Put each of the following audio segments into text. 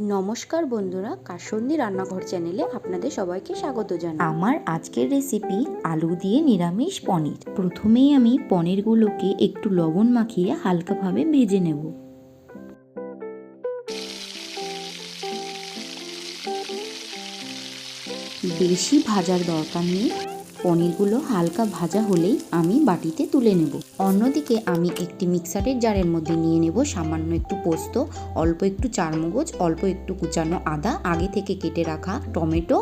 নমস্কার বন্ধুরা, কাসন্দি রান্নাঘর চ্যানেলে আপনাদের সবাইকে স্বাগত জানাই। আমার আজকের রেসিপি আলু দিয়ে নিরামিষ পনির। প্রথমেই আমি পনিরগুলোকে একটু লবণ মাখিয়ে হালকাভাবে ভেজে নেব। বেশি ভাজার দরকার নেই। পনিরগুলো হালকা ভাজা হলেই আমি বাটিতে তুলে নেব। অন্যদিকে আমি একটি মিক্সারের জারের মধ্যে নিয়ে নেব সামান্য একটু পোস্ত, অল্প একটু চারমগজ, অল্প একটু কুচানো আদা, আগে থেকে কেটে রাখা টমেটো,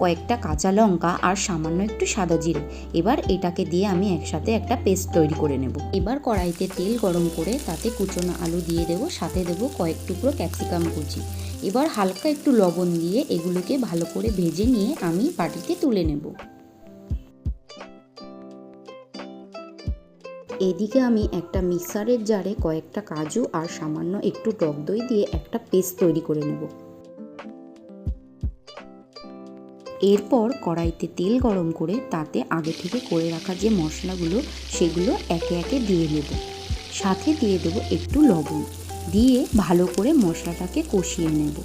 কয়েকটা কাঁচা লঙ্কা আর সামান্য একটু সাদা জিরে। এবার এটাকে দিয়ে আমি একসাথে একটা পেস্ট তৈরি করে নেব। এবার কড়াইতে তেল গরম করে তাতে কুচনো আলু দিয়ে দেবো, সাথে দেবো কয়েক টুকরো ক্যাপসিকাম কুচি। এবার হালকা একটু লবণ দিয়ে এগুলোকে ভালো করে ভেজে নিয়ে আমি বাটিতে তুলে নেব। এদিকে আমি একটা মিক্সারের জারে কয়েকটা কাজু আর সামান্য একটু টক দই দিয়ে একটা পেস্ট তৈরি করে নেব। এরপর কড়াইতে তেল গরম করে তাতে আগে থেকে করে রাখা যে মশলাগুলো, সেগুলো একে একে দিয়ে নেব। সাথে দিয়ে দেবো একটু লবণ। দিয়ে ভালো করে মশলাটাকে কষিয়ে নেব।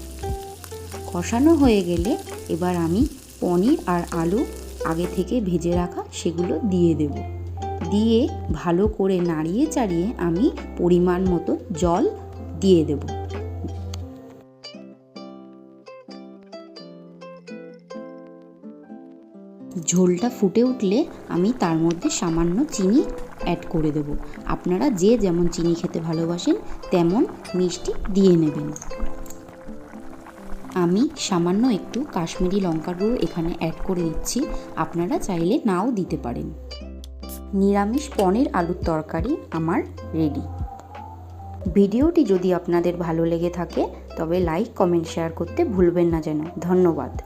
কষানো হয়ে গেলে এবার আমি পনির আর আলু আগে থেকে ভেজে রাখা সেগুলো দিয়ে দেব। দিয়ে ভালো করে নাড়িয়ে চাড়িয়ে আমি পরিমাণ মতো জল দিয়ে দেবো। ঝোলটা ফুটে উঠলে আমি তার মধ্যে সামান্য চিনি অ্যাড করে দেব। আপনারা যে যেমন চিনি খেতে ভালোবাসেন, তেমন মিষ্টি দিয়ে নেবেন। আমি সামান্য একটু কাশ্মীরি লঙ্কার গুঁড়ো এখানে অ্যাড করে দিচ্ছি। আপনারা চাইলে নাও দিতে পারেন। নিরামিষ পনির আলুর তরকারি আমার রেডি ভিডিওটি যদি আপনাদের ভালো লেগে থাকে, তবে লাইক কমেন্ট শেয়ার করতে ভুলবেন না যেন। ধন্যবাদ।